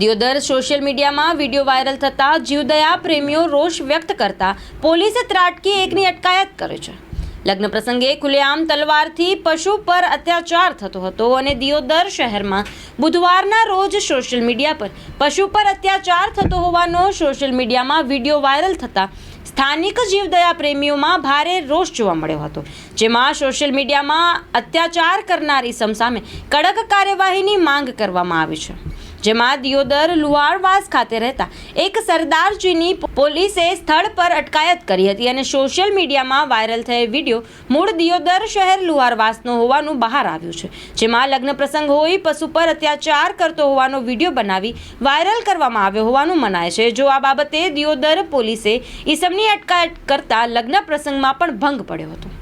Deodar social મીડિયામાં video viral થતા જીવદયા પ્રેમીઓ રોષ વ્યક્ત કરતા પોલીસે ત્રાટકી એકની અટકાયત કરે છે. લગ્ન પ્રસંગે ખુલ્લેઆમ તલવારથી પશુ પર અત્યાચાર થતો હતો અને દિયોદર શહેરમાં બુધવારના રોજ સોશિયલ મીડિયા પર પશુ પર અત્યાચાર થતો હોવાનો સોશિયલ મીડિયામાં વીડિયો વાયરલ થતા સ્થાનિક જીવદયા પ્રેમીઓમાં ભારે રોષ જોવા મળ્યો હતો, જેમાં સોશિયલ મીડિયામાં અત્યાચાર કરનારી સમ સામે કડક કાર્યવાહીની માંગ કરવામાં આવી છે. જેમાં દિયોદર લુહારવાસ ખાતે રહેતા એક સરદારજીની પોલીસે સ્થળ પર અટકાયત કરી હતી અને સોશિયલ મીડિયામાં વાયરલ થયેલ વીડિયો મૂળ દિયોદર શહેર લુહારવાસનો હોવાનું બહાર આવ્યું છે. જેમાં લગ્ન પ્રસંગ હોય, પશુ પર અત્યાચાર કરતો હોવાનો વીડિયો બનાવી વાયરલ કરવામાં આવ્યો હોવાનું મનાય છે. જો આ બાબતે દિયોદર પોલીસે ઈસમની અટકાયત કરતા લગ્ન પ્રસંગમાં પણ ભંગ પડ્યો હતો.